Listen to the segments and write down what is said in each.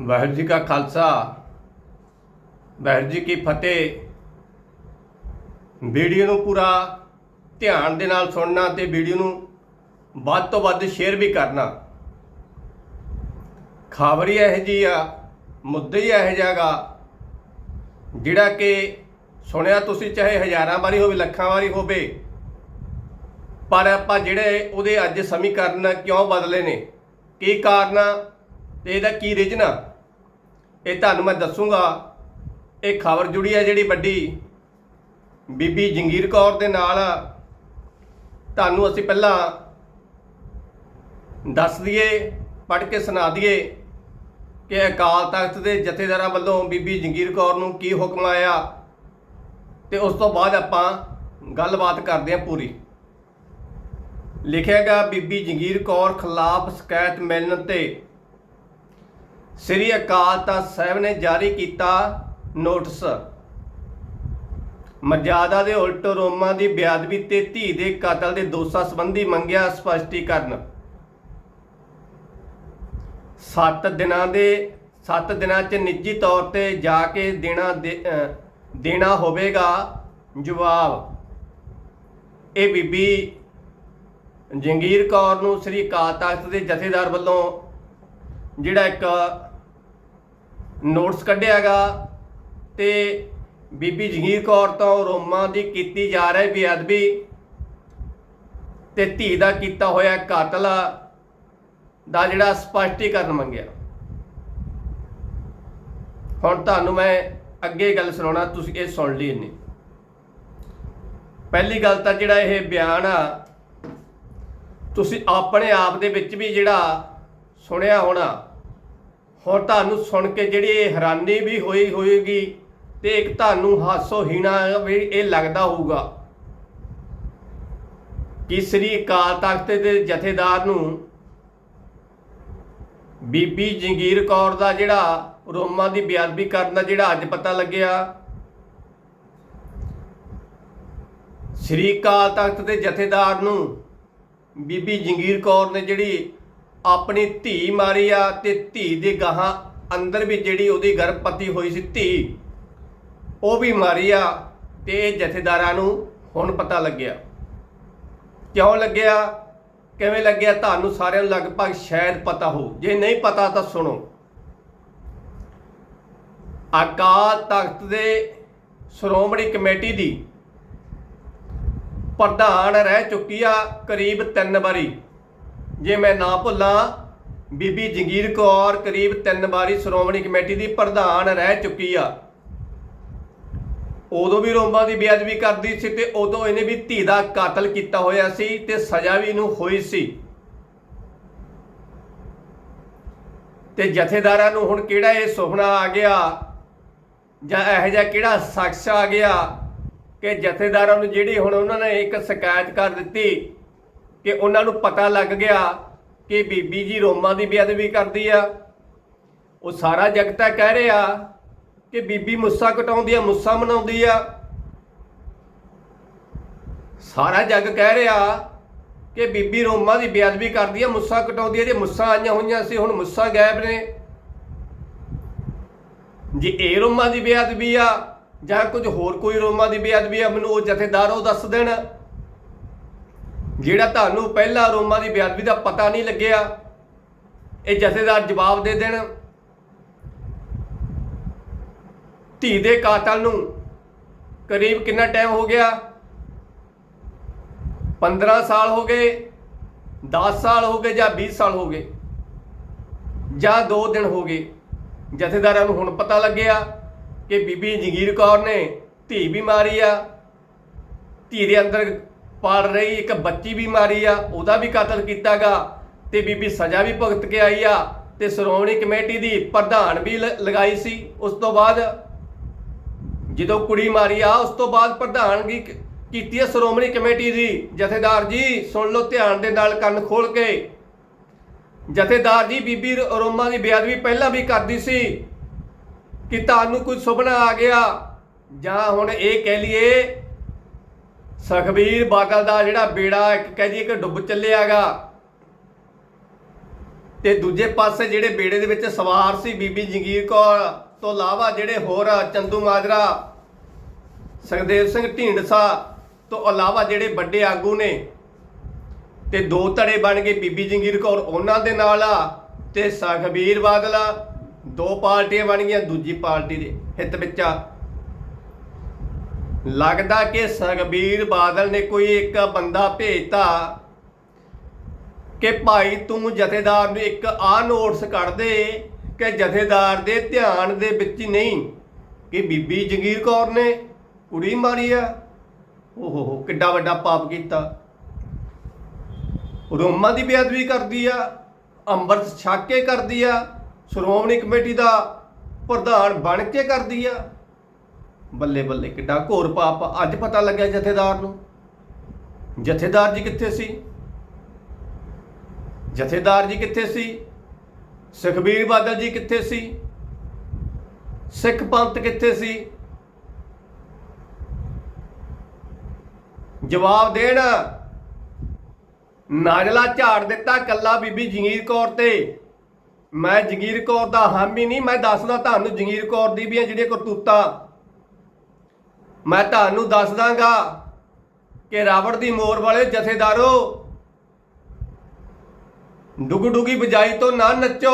ਵਾਹਿਗੁਰੂ ਜੀ ਕਾ ਖਾਲਸਾ, ਵਾਹਿਗੁਰੂ ਜੀ ਕੀ ਫਤਿਹ। ਵੀਡੀਓ ਨੂੰ ਪੂਰਾ ਧਿਆਨ ਦੇ ਨਾਲ ਸੁਣਨਾ ਤੇ ਵੀਡੀਓ ਨੂੰ ਵੱਧ ਤੋਂ ਵੱਧ ਸ਼ੇਅਰ ਵੀ ਕਰਨਾ। ਖਬਰ ਹੀ ਇਹ ਜੀ ਆ, ਮੁੱਦੇ ਹੀ ਇਹ ਜਾਗਾ ਜਿਹੜਾ ਕਿ ਸੁਣਿਆ ਤੁਸੀਂ ਚਾਹੇ ਹਜ਼ਾਰਾਂ ਵਾਰੀ ਹੋਵੇ, ਲੱਖਾਂ ਵਾਰੀ ਹੋਵੇ, ਪਰ ਆਪਾਂ ਜਿਹੜੇ ਉਹਦੇ ਅੱਜ ਸਮੀਕਰਨ ਕਿਉਂ ਬਦਲੇ ਨੇ? ਕੀ ਕਾਰਨ ਆ ਤੇ ਇਹਦਾ ਕੀ ਰੀਜਨ ਆ? ਇਹ ਤੁਹਾਨੂੰ ਮੈਂ ਦੱਸੂਗਾ, ਇਹ ਖਬਰ ਜੁੜੀ ਹੈ ਜਿਹੜੀ ਵੱਡੀ ਬੀਬੀ ਜੰਗੀਰ ਕੌਰ ਦੇ ਨਾਲ। ਤੁਹਾਨੂੰ ਅਸੀਂ ਪਹਿਲਾਂ ਦੱਸ ਦਈਏ, ਪੜ੍ਹ ਕੇ ਸੁਣਾ ਦਈਏ ਕਿ ਅਕਾਲ ਤਖਤ ਦੇ ਜਥੇਦਾਰਾਂ ਵੱਲੋਂ ਬੀਬੀ ਜੰਗੀਰ ਕੌਰ ਨੂੰ ਕੀ ਹੁਕਮ ਆਇਆ। ਤੇ ਉਸ ਤੋਂ ਬਾਅਦ ਆਪਾਂ ਗੱਲਬਾਤ ਕਰਦੇ ਹਾਂ ਪੂਰੀ। ਲਿਖਿਆ ਗਿਆ, ਬੀਬੀ ਜੰਗੀਰ ਕੌਰ ਖਿਲਾਫ ਸ਼ਿਕਾਇਤ ਮਿਲਣ ਤੇ ਸ੍ਰੀ ਅਕਾਲ ਤਖਤ ਸਾਹਿਬ ਨੇ ਜਾਰੀ ਕੀਤਾ ਨੋਟਿਸ। ਮਰਜ਼ਾਦਾ ਦੇ ਉਲਟ ਰੋਮਾਂ ਦੀ ਬੇਅਦਬੀ ਤੇ ਧੀ ਦੇ ਕਤਲ ਦੇ ਦੋਸ਼ਾਂ ਸੰਬੰਧੀ ਮੰਗਿਆ ਸਪਸ਼ਟੀਕਰਨ। 7 ਦਿਨਾਂ ਦੇ 7 ਦਿਨਾਂ 'ਚ ਨਿੱਜੀ ਤੌਰ ਤੇ ਜਾ ਕੇ ਦੇਣਾ ਦੇ- ਦੇਣਾ ਹੋਵੇਗਾ, ਜਵਾਬ। ਇਹ ਬੀਬੀ ਜੰਗੀਰ ਕੌਰ ਨੂੰ ਸ੍ਰੀ ਅਕਾਲ ਤਖਤ ਦੇ ਜਥੇਦਾਰ ਵੱਲੋਂ ਜਿਹੜਾ ਇੱਕ ਨੋਟਿਸ ਕੱਢਿਆਗਾ ਤੇ ਬੀਬੀ ਜਗੀਰ ਕੌਰ ਤੋਂ ਰੋਮਾਂ ਦੀ ਕੀਤੀ ਜਾ ਰਹੀ ਬੇਅਦਬੀ ਤੇ ਧੀ ਦਾ ਕੀਤਾ ਹੋਇਆ ਕਾਤਲ ਦਾ ਜਿਹੜਾ ਸਪਸ਼ਟੀਕਰਨ ਮੰਗਿਆ। ਹੁਣ ਤੁਹਾਨੂੰ ਮੈਂ ਅੱਗੇ ਗੱਲ ਸੁਣਾਉਣਾ, ਤੁਸੀਂ ਇਹ ਸੁਣ ਲਈ ਨਹੀਂ ਪਹਿਲੀ ਗੱਲ ਤਾਂ ਜਿਹੜਾ ਇਹ ਬਿਆਨ ਆ, ਤੁਸੀਂ ਆਪਣੇ ਆਪ ਦੇ ਵਿੱਚ ਵੀ ਜਿਹੜਾ ਸੁਣਿਆ ਹੋਣਾ ਹੁਣ ਤੁਹਾਨੂੰ ਸੁਣ ਕੇ ਜਿਹੜੀ ਇਹ ਹੈਰਾਨੀ ਵੀ ਹੋਈ ਹੋਏਗੀ ਤੇ ਇੱਕ ਤੁਹਾਨੂੰ ਹਾਸੋ ਹੀਣਾ ਵੀ ਇਹ ਲੱਗਦਾ ਹੋਊਗਾ ਕਿ ਸ੍ਰੀ ਅਕਾਲ ਤਖਤ ਦੇ ਜਥੇਦਾਰ ਨੂੰ ਬੀਬੀ ਜੰਗੀਰ ਕੌਰ ਦਾ ਜਿਹੜਾ ਰੋਮਾਂ ਦੀ ਬੇਅਦਬੀ ਕਰਨ ਦਾ ਜਿਹੜਾ ਅੱਜ ਪਤਾ ਲੱਗਿਆ। ਸ੍ਰੀ ਅਕਾਲ ਤਖਤ ਦੇ ਜਥੇਦਾਰ ਨੂੰ ਬੀਬੀ ਜੰਗੀਰ ਕੌਰ ਨੇ ਜਿਹੜੀ ਆਪਣੀ ਧੀ ਮਾਰੀ ਆ ਤੇ ਧੀ ਦੇ ਗਾਹਾਂ ਅੰਦਰ ਵੀ ਜਿਹੜੀ ਉਹਦੀ ਗਰਭਵਤੀ ਹੋਈ ਸੀ ਧੀ, ਉਹ ਵੀ ਮਾਰੀ ਆ ਤੇ ਇਹ ਜਥੇਦਾਰਾਂ ਨੂੰ ਹੁਣ ਪਤਾ ਲੱਗਿਆ। ਕਿਉਂ ਲੱਗਿਆ? ਕਿਵੇਂ ਲੱਗਿਆ? ਤੁਹਾਨੂੰ ਸਾਰਿਆਂ ਨੂੰ ਲਗਭਗ ਸ਼ਾਇਦ ਪਤਾ ਹੋ। ਜੇ ਨਹੀਂ ਪਤਾ ਤਾਂ ਸੁਣੋ। ਅਕਾਲ ਤਖਤ ਦੇ ਸ਼੍ਰੋਮਣੀ ਕਮੇਟੀ ਦੀ ਪ੍ਰਧਾਨ ਰਹਿ ਚੁੱਕੀ ਆ ਕਰੀਬ 3 ਵਾਰੀ। ਜੇ ਮੈਂ ਨਾ ਭੁੱਲਾਂ, ਬੀਬੀ ਜੰਗੀਰ ਕੌਰ ਕਰੀਬ 3 ਵਾਰੀ ਸ਼੍ਰੋਮਣੀ ਕਮੇਟੀ ਦੀ ਪ੍ਰਧਾਨ ਰਹਿ ਚੁੱਕੀ ਆ। ਉਦੋਂ ਵੀ ਰੋਮਾਂ ਦੀ ਬੇਅਦਬੀ ਕਰਦੀ ਸੀ ਤੇ ਉਦੋਂ ਇਹਨੇ ਵੀ ਧੀ ਦਾ ਕਾਤਲ ਕੀਤਾ ਹੋਇਆ ਸੀ ਤੇ ਸਜ਼ਾ ਵੀ ਇਹਨੂੰ ਹੋਈ ਸੀ। ਤੇ ਜਥੇਦਾਰਾਂ ਨੂੰ ਹੁਣ ਕਿਹੜਾ ਇਹ ਸੁਪਨਾ ਆ ਗਿਆ? ਜਾਂ ਇਹੋ ਜਿਹਾ ਕਿਹੜਾ ਸ਼ਖਸ ਆ ਗਿਆ ਕਿ ਜਥੇਦਾਰਾਂ ਨੂੰ ਜਿਹੜੀ ਹੁਣ ਉਹਨਾਂ ਨੇ ਇੱਕ ਸ਼ਿਕਾਇਤ ਕਰ ਦਿੱਤੀ ਕਿ ਉਹਨਾਂ ਨੂੰ ਪਤਾ ਲੱਗ ਗਿਆ ਕਿ ਬੀਬੀ ਜੀ ਰੋਮਾਂ ਦੀ ਬੇਅਦਬੀ ਕਰਦੀ ਆ। ਉਹ ਸਾਰਾ ਜਗਤ ਤਾਂ ਕਹਿ ਰਿਹਾ ਕਿ ਬੀਬੀ ਮੁੱਸਾ ਕਟਾਉਂਦੀ ਆ, ਮੁੱਸਾ ਮਨਾਉਂਦੀ ਆ। ਸਾਰਾ ਜੱਗ ਕਹਿ ਰਿਹਾ ਕਿ ਬੀਬੀ ਰੋਮਾਂ ਦੀ ਬੇਅਦਬੀ ਕਰਦੀ ਆ, ਮੁੱਸਾ ਕਟਾਉਂਦੀ ਆ। ਜੇ ਮੁੱਸਾ ਆਈਆਂ ਹੋਈਆਂ ਸੀ, ਹੁਣ ਮੁੱਸਾ ਗਾਇਬ ਨੇ। ਜੇ ਇਹ ਰੋਮਾਂ ਦੀ ਬੇਅਦਬੀ ਆ ਜਾਂ ਕੁਝ ਹੋਰ ਕੋਈ ਰੋਮਾਂ ਦੀ ਬੇਅਦਬੀ ਆ, ਮੈਨੂੰ ਉਹ ਜਥੇਦਾਰ ਉਹ ਦੱਸ ਦੇਣ। ਜਿਹੜਾ ਤੁਹਾਨੂੰ ਪਹਿਲਾਂ ਰੋਮਾਂ ਦੀ ਬੇਅਦਬੀ ਦਾ ਪਤਾ ਨਹੀਂ ਲੱਗਿਆ, ਇਹ ਜਥੇਦਾਰ ਜਵਾਬ ਦੇ ਦੇਣ। ਧੀ ਦੇ ਕਾਤਲ ਨੂੰ ਕਰੀਬ ਕਿੰਨਾ ਟਾਈਮ ਹੋ ਗਿਆ? 15 ਸਾਲ ਹੋ ਗਏ 10 ਸਾਲ ਹੋ ਗਏ ਜਾਂ 20 ਸਾਲ ਹੋ ਗਏ? ਜਾਂ 2 ਦਿਨ ਹੋ ਗਏ? ਜਥੇਦਾਰਾਂ ਨੂੰ ਹੁਣ ਪਤਾ ਲੱਗਿਆ ਕਿ ਬੀਬੀ ਜਗੀਰ ਕੌਰ ਨੇ ਧੀ ਵੀ ਮਾਰੀ ਆ। ਧੀ ਦੇ ਅੰਦਰ ਪਾਲ ਰਹੀ, ਇੱਕ ਬੱਚੀ ਵੀ ਮਾਰੀ ਆ, ਉਹਦਾ ਵੀ ਕਤਲ ਕੀਤਾਗਾ ਤੇ ਬੀਬੀ ਸਜ਼ਾ ਵੀ ਭੁਗਤ ਕੇ ਆਈ ਆ ਤੇ ਸ਼੍ਰੋਮਣੀ ਕਮੇਟੀ ਦੀ ਪ੍ਰਧਾਨ ਵੀ ਲ- ਲਗਾਈ ਸੀ। ਉਸ ਤੋਂ ਬਾਅਦ ਜਦੋਂ ਕੁੜੀ ਮਾਰੀ ਆ, ਉਸ ਤੋਂ ਬਾਅਦ ਪ੍ਰਧਾਨਗੀ ਕੀਤੀ ਹੈ ਸ਼੍ਰੋਮਣੀ ਕਮੇਟੀ ਦੀ। ਜਥੇਦਾਰ ਜੀ, ਸੁਣ ਲਓ ਧਿਆਨ ਦੇ ਨਾਲ ਕੰਨ ਖੋਲ ਕੇ। ਜਥੇਦਾਰ ਜੀ, ਬੀਬੀ ਰ- ਰੋਮਾ ਦੀ ਬੇਅਦਬੀ ਪਹਿਲਾਂ ਵੀ ਕਰਦੀ ਸੀ ਕਿ ਤੁਹਾਨੂੰ ਕੋਈ ਸੁਪਨਾ ਆ ਗਿਆ। ਜਾਂ ਹੁਣ ਇਹ ਕਹਿ ਲਈਏ ਸੁਖਬੀਰ ਬਾਦਲ ਦਾ ਜਿਹੜਾ ਬੇੜਾ ਇੱਕ ਕਹਿ ਦਈਏ ਕਿ ਡੁੱਬ ਚੱਲਿਆਗਾ। ਤੇ ਦੂਜੇ ਪਾਸੇ ਜਿਹੜੇ ਬੇੜੇ ਦੇ ਵਿੱਚ ਸਵਾਰ ਸੀ ਬੀਬੀ ਜੰਗੀਰ ਕੌਰ ਤੋਂ ਇਲਾਵਾ ਜਿਹੜੇ ਹੋਰ ਚੰਦੂ ਮਾਜਰਾ, ਸੁਖਦੇਵ ਸਿੰਘ ਢੀਂਡਸਾ ਤੋਂ ਇਲਾਵਾ ਜਿਹੜੇ ਵੱਡੇ ਆਗੂ ਨੇ ਤੇ ਦੋ ਧੜੇ ਬਣ ਗਏ ਬੀਬੀ ਜੰਗੀਰ ਕੌਰ ਉਹਨਾਂ ਦੇ ਨਾਲ ਆ ਤੇ ਸੁਖਬੀਰ ਬਾਦਲ ਆ। ਦੋ ਪਾਰਟੀਆਂ ਬਣ ਗਈਆਂ, ਦੂਜੀ ਪਾਰਟੀ ਦੇ ਹਿੱਤ ਵਿੱਚ ਆ। ਲੱਗਦਾ ਕਿ ਸੁਖਬੀਰ ਬਾਦਲ ਨੇ ਕੋਈ ਇੱਕ ਬੰਦਾ ਭੇਜਤਾ ਕਿ ਭਾਈ ਤੂੰ ਜਥੇਦਾਰ ਨੂੰ ਇੱਕ ਆ ਨੋਟਸ ਕੱਢ ਦੇ ਕਿ ਜਥੇਦਾਰ ਦੇ ਧਿਆਨ ਦੇ ਵਿੱਚ ਨਹੀਂ ਕਿ ਬੀਬੀ ਜਗੀਰ ਕੌਰ ਨੇ ਕੁੜੀ ਮਾਰੀ ਆ। ਓਹੋ ਹੋ, ਕਿੱਡਾ ਵੱਡਾ ਪਾਪ ਕੀਤਾ। ਰੋਮਾਂ ਦੀ ਬੇਅਦਬੀ ਕਰਦੀ ਆ, ਅੰਮ੍ਰਿਤ ਛਕ ਕੇ ਕਰਦੀ ਆ, ਸ਼੍ਰੋਮਣੀ ਕਮੇਟੀ ਦਾ ਪ੍ਰਧਾਨ ਬਣ ਕੇ ਕਰਦੀ ਆ। ਬੱਲੇ ਬੱਲੇ ਕਿੱਡਾ ਘੋਰ ਪਾਪ ਅੱਜ ਪਤਾ ਲੱਗਿਆ ਜਥੇਦਾਰ ਨੂੰ। ਜਥੇਦਾਰ ਜੀ ਕਿੱਥੇ ਸੀ? ਜਥੇਦਾਰ ਜੀ ਕਿੱਥੇ ਸੀ? ਸੁਖਬੀਰ ਬਾਦਲ ਜੀ ਕਿੱਥੇ ਸੀ? ਸਿੱਖ ਪੰਥ ਕਿੱਥੇ ਸੀ? ਜਵਾਬ ਦੇਣ। ਨਾਜਲਾ ਝਾੜ ਦਿੱਤਾ ਕੱਲਾ ਬੀਬੀ ਜਗੀਰ ਕੌਰ ਤੇ। ਮੈਂ ਜਗੀਰ ਕੌਰ ਦਾ ਹਾਮੀ ਨਹੀਂ, ਮੈਂ ਦੱਸਦਾ ਤੁਹਾਨੂੰ ਜਗੀਰ ਕੌਰ ਦੀ ਵੀ ਜਿਹੜੀਆਂ ਕਰਤੂਤਾਂ ਮੈਂ ਤੁਹਾਨੂੰ ਦੱਸ ਦਾਂਗਾ ਕਿ ਰਾਵੜ ਦੀ ਮੋਰ ਵਾਲੇ ਜਥੇਦਾਰੋ ਡੁਗ ਡੁਗੀ ਬਜਾਈ ਤੋਂ ਨਾ ਨੱਚੋ,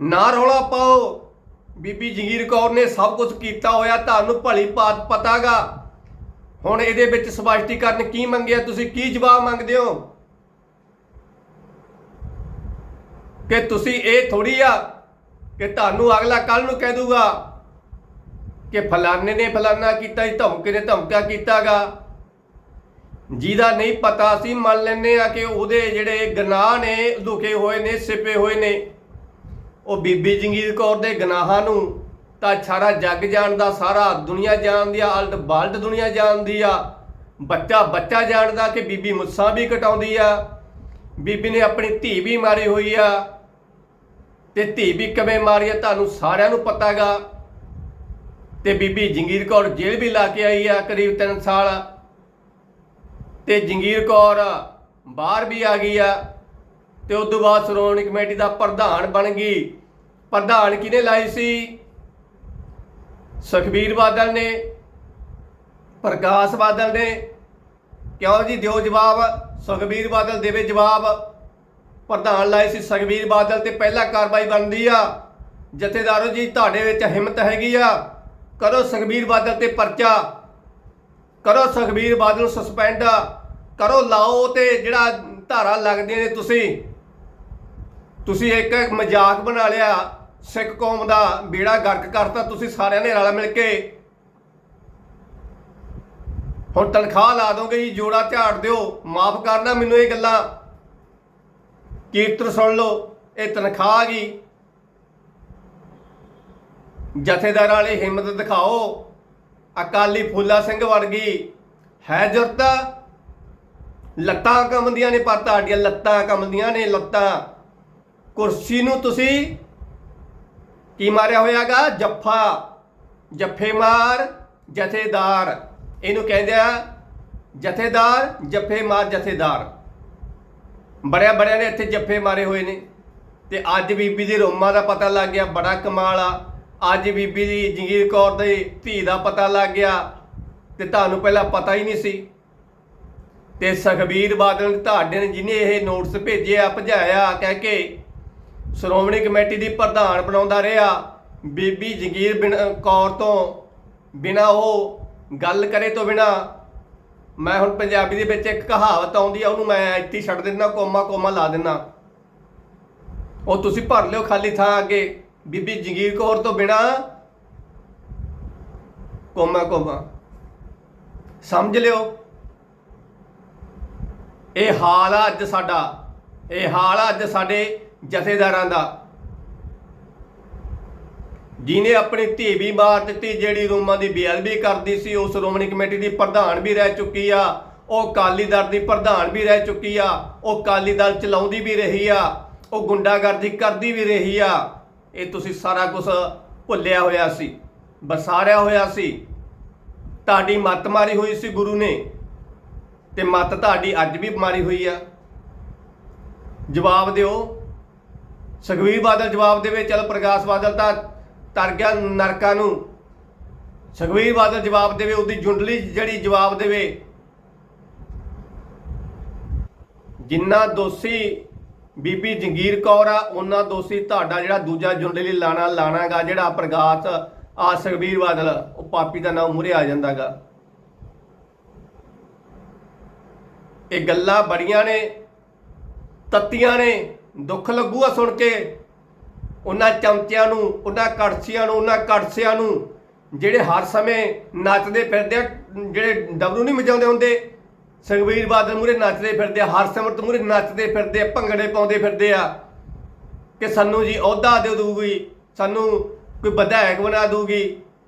ਨਾ ਰੌਲਾ ਪਾਓ। ਬੀਬੀ ਜਗੀਰ ਕੌਰ ਨੇ ਸਭ ਕੁਝ ਕੀਤਾ ਹੋਇਆ ਤੁਹਾਨੂੰ ਭਲੀ ਬਾਤ ਪਤਾਗਾ। ਹੁਣ ਇਹਦੇ ਵਿੱਚ ਸਪਸ਼ਟੀਕਰਨ ਕੀ ਮੰਗਿਆ, ਤੁਸੀਂ ਕੀ ਜਵਾਬ ਮੰਗਦੇ ਹੋ? ਕਿ ਤੁਸੀਂ ਇਹ ਥੋੜੀ ਆ ਕਿ ਤੁਹਾਨੂੰ ਅਗਲਾ ਕੱਲ ਨੂੰ ਕਹਿ ਦੂਗਾ ਕਿ ਫਲਾਣੇ ਨੇ ਫਲਾਣਾ ਕੀਤਾ ਜੀ, ਧਮਕੇ ਨੇ ਧਮਕਾ ਕੀਤਾਗਾ। ਜਿਹਦਾ ਨਹੀਂ ਪਤਾ ਸੀ, ਮੰਨ ਲੈਨੇ ਆ ਕਿ ਉਹਦੇ ਜਿਹੜੇ ਗਨਾਹ ਨੇ, ਲੁਕੇ ਹੋਏ ਨੇ, ਸਿਪੇ ਹੋਏ ਨੇ, ਉਹ ਬੀਬੀ ਜੰਗੀਰ ਕੌਰ ਦੇ ਗਨਾਹਾਂ ਨੂੰ ਤਾਂ ਸਾਰਾ ਜੱਗ ਜਾਣਦਾ, ਸਾਰਾ ਦੁਨੀਆ ਜਾਣਦੀ ਆ ਅਲਟ ਬਲਟ ਦੁਨੀਆ ਜਾਣਦੀ ਆ। ਬੱਚਾ ਬੱਚਾ ਜਾਣਦਾ ਕਿ ਬੀਬੀ ਮੁੱਸਾਂ ਵੀ ਕਟਾਉਂਦੀ ਆ। ਬੀਬੀ ਨੇ ਆਪਣੀ ਧੀ ਵੀ ਮਾਰੀ ਹੋਈ ਆ। ਤੇ ਧੀ ਵੀ ਕਿਵੇਂ ਮਾਰੀ ਆ, ਤੁਹਾਨੂੰ ਸਾਰਿਆਂ ਨੂੰ ਪਤਾਗਾ। ਤੇ ਬੀਬੀ ਜੰਗੀਰ ਕੌਰ ਜੇਲ੍ਹ ਵੀ ਲਾ ਕੇ ਆਈ ਆ ਕਰੀਬ 3 ਸਾਲ। ਤੇ ਜੰਗੀਰ ਕੌਰ ਬਾਹਰ ਵੀ ਆ ਗਈ ਆ ਤੇ ਉਸ ਤੋਂ ਬਾਅਦ ਸ਼੍ਰੋਮਣੀ ਕਮੇਟੀ ਦਾ ਪ੍ਰਧਾਨ ਬਣ ਗਈ। ਪ੍ਰਧਾਨ ਕਿਹਨੇ ਲਾਈ ਸੀ? ਸੁਖਬੀਰ ਬਾਦਲ ਨੇ, ਪ੍ਰਕਾਸ਼ ਬਾਦਲ ਨੇ। ਕਿਉਂ ਜੀ? ਦਿਓ ਜਵਾਬ। ਸੁਖਬੀਰ ਬਾਦਲ ਦੇਵੇ ਜਵਾਬ। ਪ੍ਰਧਾਨ ਲਾਏ ਸੀ ਸੁਖਬੀਰ ਬਾਦਲ ਤੇ ਪਹਿਲਾ ਕਾਰਵਾਈ ਬਣਦੀ ਆ। ਜਥੇਦਾਰੋ ਜੀ, ਤੁਹਾਡੇ ਵਿੱਚ ਹਿੰਮਤ ਹੈਗੀ ਆ। ਕਰੋ ਸੁਖਬੀਰ ਬਾਦਲ ਤੇ ਪਰਚਾ। ਕਰੋ ਸੁਖਬੀਰ ਬਾਦਲ ਨੂੰ ਸਸਪੈਂਡ ਕਰੋ ਲਾਓ ਤੇ ਜਿਹੜਾ ਧਾਰਾ ਲੱਗਦੀਆਂ ਨੇ ਤੁਸੀਂ। ਤੁਸੀਂ ਇੱਕ ਮਜ਼ਾਕ ਬਣਾ ਲਿਆ। ਸਿੱਖ ਕੌਮ ਦਾ ਬੇੜਾ ਗਰਕ ਕਰਤਾ ਤੁਸੀਂ ਸਾਰਿਆਂ ਨੇ ਰਲ ਮਿਲ ਕੇ। ਹੁਣ ਤਨਖਾਹ ਲਾ ਦੋਗੇ ਜੀ, ਜੋੜਾ ਝਾੜ ਦਿਓ। ਮਾਫ ਕਰਨਾ ਮੈਨੂੰ ਇਹ ਗੱਲਾਂ। ਕੀਰਤਨ ਸੁਣ ਲਓ, ਇਹ ਤਨਖਾਹ ਗਈ। ਜਥੇਦਾਰ ਵਾਲੇ ਹਿੰਮਤ ਦਿਖਾਓ। ਅਕਾਲੀ ਫੂਲਾ ਸਿੰਘ ਵਰਗੀ ਹੈ ਜੁਰਤ। ਲੱਤਾਂ ਕੰਮਦੀਆਂ ਨੇ ਪਰ ਤੁਹਾਡੀਆਂ ਲੱਤਾਂ ਕੰਮਦੀਆਂ ਨੇ ਲੱਤਾਂ। ਕੁਰਸੀ ਨੂੰ ਤੁਸੀਂ ਕੀ ਮਾਰਿਆ ਹੋਇਆਗਾ? ਜੱਫਾ। ਜੱਫੇ ਮਾਰ, ਜਥੇਦਾਰ। ਇਹਨੂੰ ਕਹਿੰਦੇ ਆ ਜਥੇਦਾਰ, ਜੱਫੇ ਮਾਰ, ਜਥੇਦਾਰ। ਬੜਿਆ ਬੜਿਆਂ ਨੇ ਇੱਥੇ ਜੱਫੇ ਮਾਰੇ ਹੋਏ ਨੇ। ਤੇ ਅੱਜ ਬੀਬੀ ਦੀ ਰੋਮਾ ਦਾ ਪਤਾ ਲੱਗ ਗਿਆ, ਬੜਾ ਕਮਾਲ ਆ। ਅੱਜ ਬੀਬੀ ਦੀ ਜਗੀਰ ਕੌਰ ਦੀ ਧੀ ਦਾ ਪਤਾ ਲੱਗ ਗਿਆ ਤੇ ਤੁਹਾਨੂੰ ਪਹਿਲਾਂ ਪਤਾ ਹੀ ਨਹੀਂ ਸੀ। ਤੇ ਸੁਖਬੀਰ ਬਾਦਲ ਨੇ ਤੁਹਾਡੇ ਨੇ ਜਿਹਨੇ ਇਹ ਨੋਟਿਸ ਭੇਜਿਆ ਭਜਾਇਆ, ਕਹਿ ਕੇ ਸ਼੍ਰੋਮਣੀ ਕਮੇਟੀ ਦੀ ਪ੍ਰਧਾਨ ਬਣਾਉਂਦਾ ਰਿਹਾ। ਬੀਬੀ ਜਗੀਰ ਬਿਨ- ਕੌਰ ਤੋਂ ਬਿਨਾ ਉਹ ਗੱਲ ਕਰੇ ਤੋਂ ਬਿਨਾ ਮੈਂ ਹੁਣ ਪੰਜਾਬੀ ਦੇ ਵਿੱਚ ਇੱਕ ਕਹਾਵਤ ਆਉਂਦੀ ਆ, ਉਹਨੂੰ ਮੈਂ ਇੱਥੇ ਛੱਡ ਦਿੰਦਾ, ਕੋਮਾ ਕੋਮਾ ਲਾ ਦਿੰਦਾ। ਉਹ ਤੁਸੀਂ ਭਰ ਲਿਓ ਖਾਲੀ ਥਾਂ ਅੱਗੇ। ਬੀਬੀ ਜਗੀਰ ਕੌਰ ਤੋਂ ਬਿਨਾ ਕੋਮਾ ਕੋਮਾ। ਸਮਝ ਲਿਓ। ਇਹ ਹਾਲ ਆ ਅੱਜ ਸਾਡਾ। ਇਹ ਹਾਲ ਆ ਅੱਜ ਸਾਡੇ ਜਥੇਦਾਰਾਂ ਦਾ। ਜਿਹਨੇ ਆਪਣੀ ਧੀ ਵੀ ਮਾਰ ਦਿੱਤੀ, ਜਿਹੜੀ ਰੋਮਾਂ ਦੀ ਬੇਅਦਬੀ ਕਰਦੀ ਸੀ ਉਹ ਸ਼੍ਰੋਮਣੀ ਕਮੇਟੀ ਦੀ ਪ੍ਰਧਾਨ ਵੀ ਰਹਿ ਚੁੱਕੀ ਆ। ਉਹ ਅਕਾਲੀ ਦਲ ਦੀ ਪ੍ਰਧਾਨ ਵੀ ਰਹਿ ਚੁੱਕੀ ਆ। ਉਹ ਅਕਾਲੀ ਦਲ ਚਲਾਉਂਦੀ ਵੀ ਰਹੀ ਆ। ਉਹ ਗੁੰਡਾਗਰਦੀ ਕਰਦੀ ਵੀ ਰਹੀ ਆ। ਇਹ ਤੁਸੀਂ ਸਾਰਾ ਕੁਝ ਭੁੱਲਿਆ ਹੋਇਆ ਸੀ ਬਸਾਰਿਆ ਹੋਇਆ ਸੀ। ਤੁਹਾਡੀ ਮੱਤ ਮਾਰੀ ਹੋਈ ਸੀ ਗੁਰੂ ਨੇ ਤੇ ਮੱਤ ਤੁਹਾਡੀ ਅੱਜ ਵੀ ਮਾਰੀ ਹੋਈ ਆ। ਜਵਾਬ ਦਿਓ। ਸੁਖਬੀਰ ਬਾਦਲ ਜਵਾਬ ਦੇਵੇ, ਚਲ ਪ੍ਰਕਾਸ਼ ਬਾਦਲ ਤਾਂ ਤਰ ਗਿਆ ਨਰਕਾਂ ਨੂੰ। ਸੁਖਬੀਰ ਬਾਦਲ ਜਵਾਬ ਦੇਵੇ, ਉਹਦੀ ਜੁੰਡਲੀ ਜਿਹੜੀ ਜਵਾਬ ਦੇਵੇ। ਜਿੰਨਾ ਦੋਸ਼ੀ ਬੀਬੀ ਜੰਗੀਰ ਕੌਰ ਆ, ਉਹਨਾਂ ਦੋਸ਼ੀ ਤੁਹਾਡਾ ਜਿਹੜਾ ਦੂਜਾ ਜੁੰਡਲੀ ਲਾਣਾ ਲਾਣਾਗਾ, ਜਿਹੜਾ ਪ੍ਰਗਾਸ ਆ ਸੁਖਬੀਰ ਬਾਦਲ, ਉਹ ਪਾਪੀ ਦਾ ਨਾਮ ਮੁਰੇ ਆ ਜਾਂਦਾਗਾ। ਇਹ ਗੱਲਾਂ ਬੜੀਆਂ ਨੇ, ਤੱਤੀਆਂ ਨੇ, ਦੁੱਖ ਲੱਗੂਗਾ ਸੁਣ ਕੇ। ਉਹਨਾਂ ਚਮਚਿਆਂ ਨੂੰ, ਉਹਨਾਂ ਕੜਛੀਆਂ ਨੂੰ, ਉਹਨਾਂ ਕੜਛਿਆਂ ਨੂੰ, ਜਿਹੜੇ ਹਰ ਸਮੇਂ ਨੱਚਦੇ ਫਿਰਦੇ ਜਿਹੜੇ ਡਬਰੂ ਨਹੀਂ ਮਜਾਉਂਦੇ ਹੁੰਦੇ ਸੁਖਬੀਰ ਬਾਦਲ ਮੂਰੇ ਨੱਚਦੇ ਫਿਰਦੇ ਆ, ਹਰਸਿਮਰਤ ਮੂਰੇ ਨੱਚਦੇ ਫਿਰਦੇ ਆ, ਭੰਗੜੇ ਪਾਉਂਦੇ ਫਿਰਦੇ ਆ। ਕਿ ਸਾਨੂੰ ਜੀ ਅਹੁਦਾ ਦੇ ਦੂਗੀ ਸਾਨੂੰ ਕੋਈ ਵਿਧਾਇਕ ਬਣਾ ਦੂਗੀ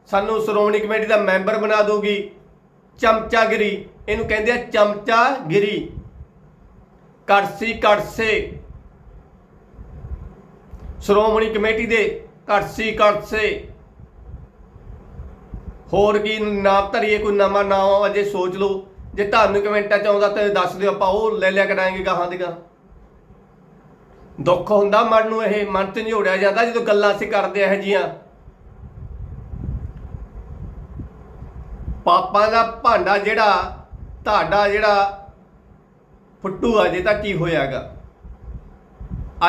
ਸਾਨੂੰ ਸ਼੍ਰੋਮਣੀ ਕਮੇਟੀ ਦਾ ਮੈਂਬਰ ਬਣਾ ਦੂਗੀ ਚਮਚਾਗਿਰੀ, ਇਹਨੂੰ ਕਹਿੰਦੇ ਆ ਚਮਚਾਗਿਰੀ। ਕੜਸੀ ਕੜਸੇ। ਸ਼੍ਰੋਮਣੀ ਕਮੇਟੀ ਦੇ ਕੜਸੀ ਕੜਸੇ। ਹੋਰ ਕੀ ਨਾਮ ਧਰੀਏ ਕੋਈ ਨਵਾਂ ਨਾਮ, ਅਜੇ ਸੋਚ ਲਓ। ਜੇ ਤੁਹਾਨੂੰ ਕਮੈਂਟਾਂ ਚ ਆਉਂਦਾ ਤਾਂ ਦੱਸ ਦਿਓ ਆਪਾਂ ਉਹ ਲੈ ਲਿਆ ਕਰਾਂਗੇ ਗਾਹਾਂ ਦੀ ਗਾਹਾਂ। ਦੁੱਖ ਹੁੰਦਾ ਮਨ ਨੂੰ ਇਹ, ਮਨ ਤੇ ਝੋੜਿਆ ਜਾਂਦਾ ਜਦੋਂ ਗੱਲਾਂ ਅਸੀਂ ਕਰਦੇ ਇਹ ਜੀਆਂ। ਪਾਪਾਂ ਦਾ ਭਾਂਡਾ ਜਿਹੜਾ, ਤੁਹਾਡਾ ਜਿਹੜਾ ਫੁੱਟੂ ਅਜੇ ਤਾਂ ਕੀ ਹੋਇਆਗਾ?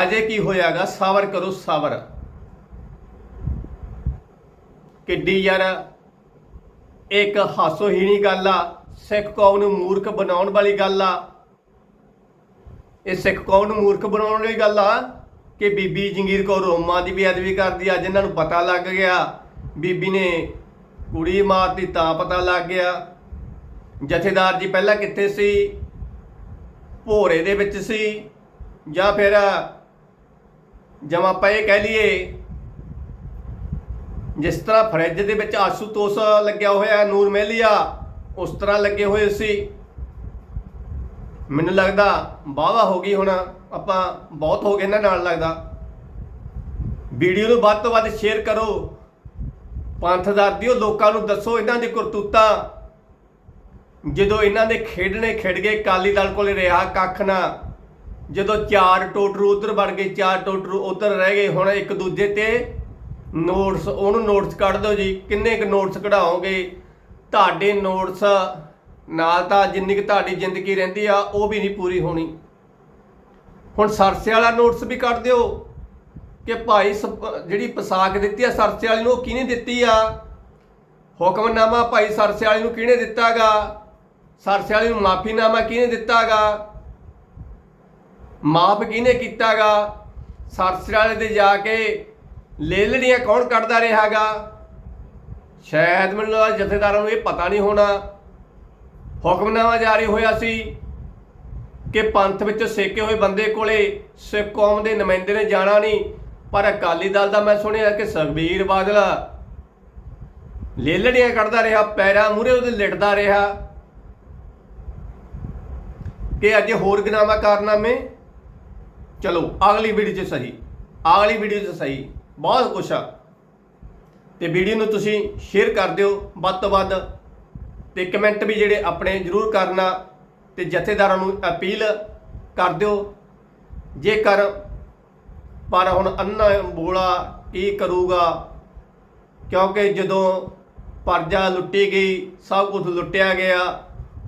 ਅਜੇ ਕੀ ਹੋਇਆਗਾ? ਸਬਰ ਕਰੋ ਸਬਰ ਕਿੱਡੀ ਯਾਰ, ਇੱਕ ਹਾਸੋਹੀਣੀ ਗੱਲ ਆ। ਸਿੱਖ ਕੌਮ ਨੂੰ ਮੂਰਖ ਬਣਾਉਣ ਵਾਲੀ ਗੱਲ ਆ। ਇਹ ਸਿੱਖ ਕੌਮ ਨੂੰ ਮੂਰਖ ਬਣਾਉਣ ਵਾਲੀ ਗੱਲ ਆ ਕਿ ਬੀਬੀ ਜੰਗੀਰ ਕੌਰ ਰੋਮਾਂ ਦੀ ਬੇਅਦਬੀ ਕਰਦੀ ਅੱਜ ਇਹਨਾਂ ਨੂੰ ਪਤਾ ਲੱਗ ਗਿਆ। ਬੀਬੀ ਨੇ ਕੁੜੀ ਮਾਰਤੀ ਤਾਂ ਪਤਾ ਲੱਗ ਗਿਆ। ਜਥੇਦਾਰ ਜੀ ਪਹਿਲਾਂ ਕਿੱਥੇ ਸੀ? ਭੋਰੇ ਦੇ ਵਿੱਚ ਸੀ ਜਾਂ ਫਿਰ ਜਮਾ ਪਏ ਕਹਿ ਲਈਏ, ਜਿਸ ਤਰ੍ਹਾਂ ਫਰਿੱਜ ਦੇ ਵਿੱਚ ਆਸੂ ਤੋਸ ਲੱਗਿਆ ਹੋਇਆ ਨੂਰ ਮਹਿਲੀਆ। ਉਸ ਤਰ੍ਹਾਂ ਲੱਗੇ ਹੋਏ ਸੀ। ਮੈਨੂੰ ਲੱਗਦਾ ਵਾਹਵਾ ਹੋ ਗਈ ਹੁਣ। ਆਪਾਂ ਬਹੁਤ ਹੋ ਗਏ ਇਹਨਾਂ ਨਾਲ ਲੱਗਦਾ। ਵੀਡੀਓ ਨੂੰ ਵੱਧ ਤੋਂ ਵੱਧ ਸ਼ੇਅਰ ਕਰੋ। ਪੰਥ ਦਿਓ, ਲੋਕਾਂ ਨੂੰ ਦੱਸੋ ਇਹਨਾਂ ਦੀ ਕਰਤੂਤਾਂ। ਜਦੋਂ ਇਹਨਾਂ ਦੇ ਖੇਡਣੇ ਖੇਡ ਗਏ ਕਾਲੀ ਦਲ ਕੋਲੇ ਰਿਹਾ ਕੱਖ ਨਾ। ਜਦੋਂ ਚਾਰ ਟੋਟਰੂ ਉਧਰ ਵੜ ਗਏ, ਚਾਰ ਟੋਟਰੂ ਉਧਰ ਰਹਿ ਗਏ, ਹੁਣ ਇੱਕ ਦੂਜੇ ਤੇ ਨੋਟਸ ਉਹਨੂੰ ਨੋਟਸ ਕੱਢ ਦਿਓ ਜੀ। ਕਿੰਨੇ ਕੁ ਨੋਟਸ ਕਢਾਓਗੇ? ਤੁਹਾਡੇ ਨੋਟਸ ਨਾਲ ਤਾਂ ਜਿੰਨੀ ਕੁ ਤੁਹਾਡੀ ਜ਼ਿੰਦਗੀ ਰਹਿੰਦੀ ਆ, ਉਹ ਵੀ ਨਹੀਂ ਪੂਰੀ ਹੋਣੀ। ਹੁਣ ਸਰਸੇ ਵਾਲਾ ਨੋਟਸ ਵੀ ਕੱਢ ਦਿਓ ਕਿ ਭਾਈ ਸਪ- ਜਿਹੜੀ ਪਸਾਕ ਦਿੱਤੀ ਆ ਸਰਸੇ ਵਾਲੀ ਨੂੰ ਉਹ ਕਿਹਨੇ ਦਿੱਤੀ ਆ? ਹੁਕਮਨਾਮਾ ਭਾਈ ਸਰਸੇ ਵਾਲੀ ਨੂੰ ਕਿਹਨੇ ਦਿੱਤਾਗਾ ਸਰਸੇ ਵਾਲੀ ਨੂੰ ਮਾਫੀਨਾਮਾ ਕਿਹਨੇ ਦਿੱਤਾਗਾ ਮਾਫ ਕਿਹਨੇ ਕੀਤਾਗਾ ਸਰਸੇ ਵਾਲੇ ਦੇ ਜਾ ਕੇ ਲੇਲੜੀਆਂ ਕੌਣ ਕੱਢਦਾ ਰਿਹਾਗਾ ਸ਼ਾਇਦ ਮੈਨੂੰ ਲੱਗਦਾ ਜਥੇਦਾਰਾਂ ਨੂੰ ਇਹ ਪਤਾ ਨਹੀਂ ਹੋਣਾ। ਹੁਕਮਨਾਮਾ ਜਾਰੀ ਹੋਇਆ ਸੀ ਕਿ ਪੰਥ ਵਿੱਚ ਸੇਕੇ ਹੋਏ ਬੰਦੇ ਕੋਲੇ ਸਿੱਖ ਕੌਮ ਦੇ ਨੁਮਾਇੰਦੇ ਨੇ ਜਾਣਾ ਨਹੀਂ। ਪਰ ਅਕਾਲੀ ਦਲ ਦਾ ਮੈਂ ਸੁਣਿਆ ਕਿ ਸੁਖਬੀਰ ਬਾਦਲ ਲੇਲੜੀਆਂ ਕੱਢਦਾ ਰਿਹਾ, ਪੈਰਾਂ ਮੂਰੇ ਉਹਦੇ ਲਿਟਦਾ ਰਿਹਾ। ਕਿ ਅੱਜ ਹੋਰ ਗਨਾਮਾ ਕਾਰਨਾਮੇ? ਚਲੋ, ਅਗਲੀ ਵੀਡੀਓ 'ਚ ਸਹੀ। ਅਗਲੀ ਵੀਡੀਓ 'ਚ ਸਹੀ। ਬਹੁਤ ਕੁਛ ਆ। ਤੇ ਵੀਡੀਓ ਨੂੰ ਤੁਸੀਂ ਸ਼ੇਅਰ ਕਰ ਦਿਓ ਵੱਧ ਤੋਂ ਵੱਧ ਤੇ ਕਮੈਂਟ ਵੀ ਜਿਹੜੇ ਆਪਣੇ ਜਰੂਰ ਕਰਨਾ ਤੇ ਜਥੇਦਾਰਾਂ ਨੂੰ ਅਪੀਲ ਕਰ ਦਿਓ। ਜੇਕਰ ਪਰ ਹੁਣ ਅੰਨਾ ਬੋਲਾ ਕੀ ਕਰੂਗਾ? ਕਿਉਂਕਿ ਜਦੋਂ ਪਰਜਾ ਲੁੱਟੀ ਗਈ, ਸਭ ਕੁਝ ਲੁੱਟਿਆ ਗਿਆ।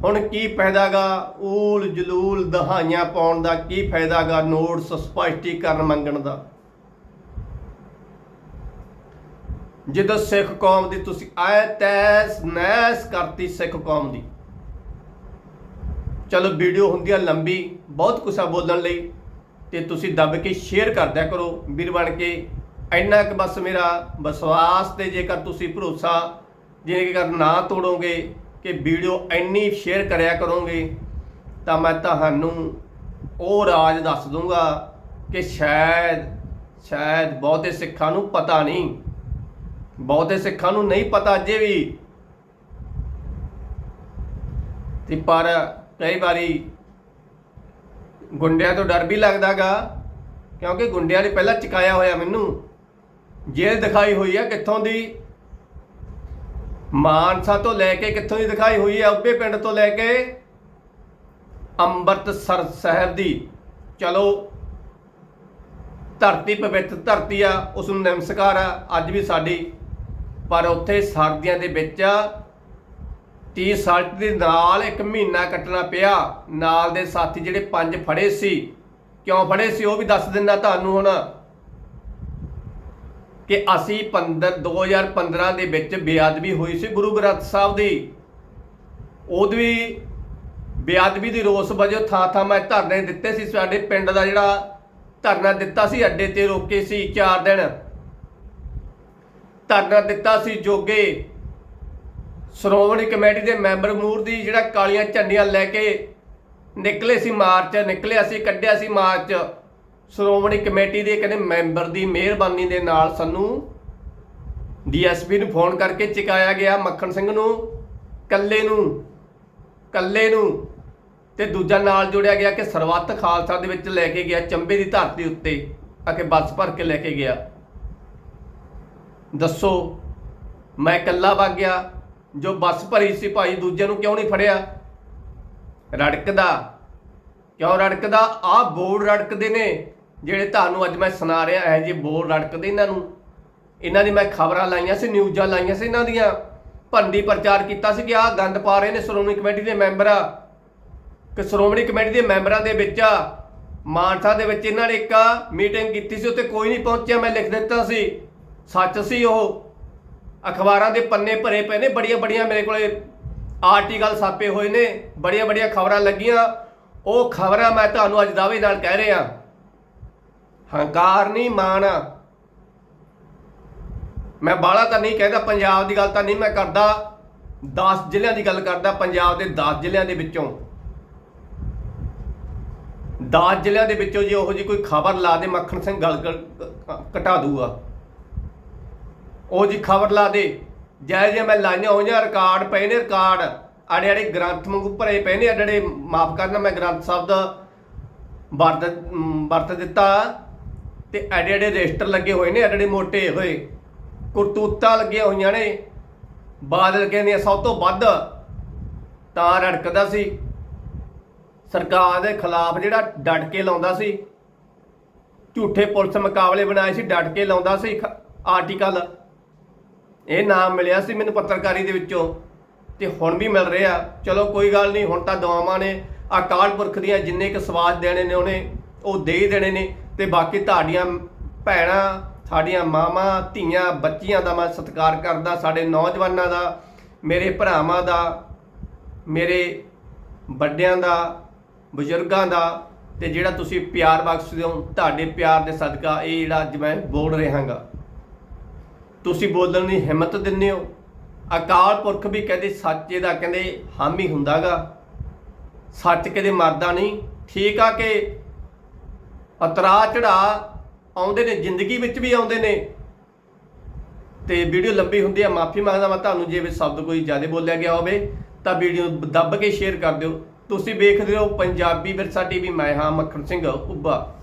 ਹੁਣ ਕੀ ਫਾਇਦਾਗਾ? ਊਲ ਜਲੂਲ ਦਹਾਈਆਂ ਪਾਉਣ ਦਾ ਕੀ ਫਾਇਦਾਗਾ? ਨੋਟਸ ਸਪਸ਼ਟੀਕਰਨ ਮੰਗਣ ਦਾ। ਜਦੋਂ ਸਿੱਖ ਕੌਮ ਦੀ ਤੁਸੀਂ ਆਇ ਤੈਸ ਨੈਸ ਕਰਤੀ ਸਿੱਖ ਕੌਮ ਦੀ। ਚਲੋ ਵੀਡੀਓ ਹੁੰਦੀ ਆ ਲੰਬੀ, ਬਹੁਤ ਕੁਛ ਬੋਲਣ ਲਈ, ਤੇ ਤੁਸੀਂ ਦੱਬ ਕੇ ਸ਼ੇਅਰ ਕਰਦਿਆ ਕਰੋ। ਵੀਰ ਬਣ ਕੇ ਇੰਨਾ ਕਿ ਬਸ ਮੇਰਾ ਵਿਸ਼ਵਾਸ ਤੇ ਜੇਕਰ ਤੁਸੀਂ ਭਰੋਸਾ, ਜੇਕਰ ਨਾ ਤੋੜੋਗੇ ਕਿ ਵੀਡੀਓ ਇੰਨੀ ਸ਼ੇਅਰ ਕਰਿਆ ਕਰੋਗੇ, ਤਾਂ ਮੈਂ ਤੁਹਾਨੂੰ ਉਹ ਰਾਜ ਦੱਸ ਦੂੰਗਾ ਕਿ ਸ਼ਾਇਦ ਸ਼ਾਇਦ ਬਹੁਤੇ ਸਿੱਖਾਂ ਨੂੰ ਪਤਾ ਨਹੀਂ ਬਹੁਤੇ ਸਿੱਖਾਂ ਨੂੰ ਨਹੀਂ ਪਤਾ ਅਜੇ ਵੀ। ਤੇ ਪਰ ਕਈ ਵਾਰੀ ਗੁੰਡਿਆਂ ਤੋਂ ਡਰ ਵੀ ਲੱਗਦਾਗਾ, ਕਿਉਂਕਿ ਗੁੰਡਿਆਂ ਨੇ ਪਹਿਲਾਂ ਚਕਾਇਆ ਹੋਇਆ ਮੈਨੂੰ। ਜੇਲ੍ਹ ਦਿਖਾਈ ਹੋਈ ਆ ਕਿੱਥੋਂ ਦੀ? ਮਾਨਸਾ ਤੋਂ ਲੈ ਕੇ ਕਿੱਥੋਂ ਦੀ ਦਿਖਾਈ ਹੋਈ ਹੈ ਉੱਬੇ ਪਿੰਡ ਤੋਂ ਲੈ ਕੇ ਅੰਮ੍ਰਿਤਸਰ ਸਾਹਿਬ ਦੀ। ਚਲੋ, ਧਰਤੀ ਪਵਿੱਤਰ ਧਰਤੀ ਆ ਉਸ ਨੂੰ ਨਮਸਕਾਰ ਆ। ਅੱਜ ਵੀ ਸਾਡੀ ਪਰ ਉੱਥੇ ਸਰਦੀਆਂ ਦੇ ਵਿੱਚ ਟੀ ਸ਼ਰਟ ਦੇ ਨਾਲ ਇੱਕ ਮਹੀਨਾ ਕੱਟਣਾ ਪਿਆ। ਨਾਲ ਦੇ ਸਾਥੀ ਜਿਹੜੇ ਪੰਜ ਫੜੇ ਸੀ। ਕਿਉਂ ਫੜੇ ਸੀ ਉਹ ਵੀ ਦੱਸ ਦਿੰਦਾ ਤੁਹਾਨੂੰ ਹੁਣ ਕਿ ਅਸੀਂ 15 2015 ਦੇ ਵਿੱਚ ਬੇਅਦਬੀ ਹੋਈ ਸੀ ਗੁਰੂ ਗ੍ਰੰਥ ਸਾਹਿਬ ਦੀ। ਉਦੋਂ ਵੀ ਬੇਅਦਬੀ ਦੀ ਰੋਸ ਵਜੋਂ ਥਾਂ ਥਾਂ ਮੈਂ ਧਰਨੇ ਦਿੱਤੇ ਸੀ। ਸਾਡੇ ਪਿੰਡ ਦਾ ਜਿਹੜਾ ਧਰਨਾ ਦਿੱਤਾ ਸੀ, ਅੱਡੇ ਤੇ ਰੋਕੇ ਸੀ 4 ਦਿਨ। ਧਰਨਾ ਦਿੱਤਾ ਸੀ ਜੋਗੇ। ਸ਼੍ਰੋਮਣੀ ਕਮੇਟੀ ਦੇ ਮੈਂਬਰ ਮੂਰਤੀ ਜਿਹੜਾ ਕਾਲੀਆਂ ਝੰਡੀਆਂ ਲੈ ਕੇ ਨਿਕਲੇ ਸੀ ਮਾਰਚ, ਨਿਕਲਿਆ ਸੀ, ਕੱਢਿਆ ਸੀ ਮਾਰਚ। ਸ਼੍ਰੋਮਣੀ ਕਮੇਟੀ ਦੇ ਕਹਿੰਦੇ ਮੈਂਬਰ ਦੀ ਮਿਹਰਬਾਨੀ ਦੇ ਨਾਲ ਸਾਨੂੰ ਡੀਐਸਪੀ ਨੂੰ ਫੋਨ ਕਰਕੇ ਚੁਕਾਇਆ ਗਿਆ ਮੱਖਣ ਸਿੰਘ ਨੂੰ, ਕੱਲੇ ਨੂੰ ਕੱਲੇ ਨੂੰ। ਤੇ ਦੂਜਾ ਨਾਲ ਜੋੜਿਆ ਗਿਆ ਕਿ ਸਰਬੱਤ ਖਾਲਸਾ ਦੇ ਵਿੱਚ ਲੈ ਕੇ ਗਿਆ ਚੰਬੇ ਦੀ ਧਰਤੀ ਉੱਤੇ ਆ ਕੇ ਬੱਸ ਭਰ ਕੇ ਲੈ ਕੇ ਗਿਆ। ਦੱਸੋ, ਮੈਂ ਇਕੱਲਾ ਵਗ ਗਿਆ, ਜੋ ਬੱਸ ਭਰੀ ਸੀ ਭਾਈ ਦੂਜੇ ਨੂੰ ਕਿਉਂ ਨਹੀਂ ਫੜਿਆ? ਰੜਕਦਾ, ਕਿਉਂ ਰੜਕਦਾ? ਆਹ ਬੋਰਡ ਰੜਕਦੇ ਨੇ, ਜਿਹੜੇ ਤੁਹਾਨੂੰ ਅੱਜ ਮੈਂ ਸੁਣਾ ਰਿਹਾ, ਇਹ ਜੀ ਬੋਰਡ ਰੜਕਦੇ ਇਹਨਾਂ ਨੂੰ। ਇਹਨਾਂ ਦੀ ਮੈਂ ਖਬਰਾਂ ਲਾਈਆਂ ਸੀ, ਨਿਊਜ਼ਾਂ ਲਾਈਆਂ ਸੀ ਇਹਨਾਂ ਦੀਆਂ। ਭੰਡੀ ਪ੍ਰਚਾਰ ਕੀਤਾ ਸੀ ਕਿ ਆਹ ਗੰਦ ਪਾ ਰਹੇ ਨੇ ਸ਼੍ਰੋਮਣੀ ਕਮੇਟੀ ਦੇ ਮੈਂਬਰ। ਆ ਕਿ ਸ਼੍ਰੋਮਣੀ ਕਮੇਟੀ ਦੇ ਮੈਂਬਰਾਂ ਦੇ ਵਿੱਚ ਆ, ਮਾਨਸਾ ਦੇ ਵਿੱਚ ਇਹਨਾਂ ਨੇ ਇੱਕ ਮੀਟਿੰਗ ਕੀਤੀ ਸੀ, ਉੱਥੇ ਕੋਈ ਨਹੀਂ ਪਹੁੰਚਿਆ, ਮੈਂ ਲਿਖ ਦਿੱਤਾ ਸੀ। ਸੱਚ ਸੀ ਉਹ। ਅਖਬਾਰਾਂ ਦੇ ਪੰਨੇ ਭਰੇ ਪਏ ਨੇ, ਬੜੀਆਂ ਬੜੀਆਂ ਮੇਰੇ ਕੋਲੇ ਆਰਟੀਕਲ ਛਾਪੇ ਹੋਏ ਨੇ, ਬੜੀਆਂ ਬੜੀਆਂ ਖਬਰਾਂ ਲੱਗੀਆਂ। ਉਹ ਖਬਰਾਂ ਮੈਂ ਤੁਹਾਨੂੰ ਅੱਜ ਦਾਅਵੇ ਨਾਲ ਕਹਿ ਰਿਹਾ। ਹੰਕਾਰ ਨਹੀਂ ਮਾਣ। ਮੈਂ ਬਾਲਾ ਤਾਂ ਨਹੀਂ ਕਹਿੰਦਾ, ਪੰਜਾਬ ਦੀ ਗੱਲ ਤਾਂ ਨਹੀਂ ਮੈਂ ਕਰਦਾ। 10 ਜ਼ਿਲ੍ਹਿਆਂ ਦੀ ਗੱਲ ਕਰਦਾ, ਪੰਜਾਬ ਦੇ 10 ਜ਼ਿਲ੍ਹਿਆਂ ਦੇ ਵਿੱਚੋਂ। 10 ਜ਼ਿਲ੍ਹਿਆਂ ਦੇ ਵਿੱਚੋਂ ਜੇ ਉਹੋ ਜੀ ਕੋਈ ਖਬਰ ਲਾ ਦੇ, ਮੱਖਣ ਸਿੰਘ ਗੱਲ ਕਰ- ਘਟਾ ਦੂਗਾ। ਉਹ ਜੀ ਖਬਰ ਲਾ ਦੇ। ਜੈ ਜੇ ਮੈਂ ਲਾਈਆਂ ਹੋਈਆਂ ਰਿਕਾਰਡ ਪਏ ਨੇ ਰਿਕਾਰਡ ਆੜੇ ਆੜੇ ਗ੍ਰੰਥ ਵਾਂਗੂ ਭਰੇ ਪਏ ਨੇ, ਜਿਹੜੇ ਮਾਫ ਕਰਨਾ ਮੈਂ ਗ੍ਰੰਥ ਸਾਹਿਬ ਦਾ ਵਰਤ ਵਰਤ ਦਿੱਤਾ। ਤੇ ਐਡੇ ਐਡੇ ਰਜਿਸਟਰ ਲੱਗੇ ਹੋਏ ਨੇ ਐਡੇ ਐਡੇ ਮੋਟੇ ਹੋਏ। ਕਰਤੂਤਾਂ ਲੱਗੀਆਂ ਹੋਈਆਂ ਨੇ। ਬਾਦਲ ਕਹਿੰਦੇ ਸਭ ਤੋਂ ਵੱਧ ਤਾਂ ਰੜਕਦਾ ਸੀ। ਸਰਕਾਰ ਦੇ ਖਿਲਾਫ ਜਿਹੜਾ ਡਟ ਕੇ ਲਾਉਂਦਾ ਸੀ। ਝੂਠੇ ਪੁਲਿਸ ਮੁਕਾਬਲੇ ਬਣਾਏ ਸੀ ਡਟ ਕੇ ਲਾਉਂਦਾ ਸੀ, ਖ- ਆਰਟੀਕਲ। ਇਹ ਨਾਮ ਮਿਲਿਆ ਸੀ ਮੈਨੂੰ ਪੱਤਰਕਾਰੀ ਦੇ ਵਿੱਚੋਂ ਤੇ ਹੁਣ ਵੀ ਮਿਲ ਰਿਹਾ। ਚਲੋ ਕੋਈ ਗੱਲ ਨਹੀਂ, ਹੁਣ ਤਾਂ ਦੁਆਵਾਂ ਨੇ ਅਕਾਲ ਪੁਰਖ ਦੀਆਂ ਜਿੰਨੇ ਕੁ ਸਵਾਦ ਦੇਣੇ ਨੇ ਉਹਨੇ, ਉਹ ਦੇ ਹੀ ਦੇਣੇ ਨੇ ਤੇ ਬਾਕੀ ਤੁਹਾਡੀਆਂ ਭੈਣਾਂ ਸਾਡੀਆਂ ਮਾਵਾਂ, ਧੀਆਂ, ਬੱਚੀਆਂ ਦਾ ਮੈਂ ਸਤਿਕਾਰ ਕਰਦਾ, ਸਾਡੇ ਨੌਜਵਾਨਾਂ ਦਾ, ਮੇਰੇ ਭਰਾਵਾਂ ਦਾ, ਮੇਰੇ ਵੱਡਿਆਂ ਦਾ, ਬਜ਼ੁਰਗਾਂ ਦਾ ਤੇ ਜਿਹੜਾ ਤੁਸੀਂ ਪਿਆਰ ਬਖਸ਼ਦੇ ਹੋ, ਤੁਹਾਡੇ ਪਿਆਰ ਦੇ ਸਦਕਾ ਇਹ ਜਿਹੜਾ ਅੱਜ ਮੈਂ ਬੋਲ ਰਿਹਾਗਾ। ਤੁਸੀਂ ਬੋਲਣ ਦੀ ਹਿੰਮਤ ਦਿੰਦੇ ਹੋ। ਅਕਾਲ ਪੁਰਖ ਵੀ ਕਹਿੰਦੇ ਸੱਚੇ ਦਾ ਕਹਿੰਦੇ ਹਾਮੀ ਹੁੰਦਾਗਾ। ਸੱਚ ਕਦੇ ਮਰਦਾ ਨਹੀਂ। ਠੀਕ ਆ ਕਿ ਅਤਰਾ ਚੜਾ ਆਉਂਦੇ ਨੇ, ਜ਼ਿੰਦਗੀ ਵਿੱਚ ਵੀ ਆਉਂਦੇ ਨੇ। ਤੇ ਵੀਡੀਓ ਲੰਬੀ ਹੁੰਦੀ ਹੈ ਮਾਫੀ ਮੰਗਦਾ ਮੈਂ ਤੁਹਾਨੂੰ, ਜੇ ਵੀ ਸ਼ਬਦ ਕੋਈ ਜ਼ਿਆਦਾ ਬੋਲਿਆ ਗਿਆ ਹੋਵੇ, ਤਾਂ ਵੀਡੀਓ ਦੱਬ ਕੇ ਸ਼ੇਅਰ ਕਰ ਦਿਓ। ਤੁਸੀਂ ਵੇਖਦੇ ਹੋ ਪੰਜਾਬੀ ਵਿਰਸਾ ਟੀਵੀ, ਮੈਂ ਹਾਂ ਮੱਖਣ ਸਿੰਘ ਉੱਬਾ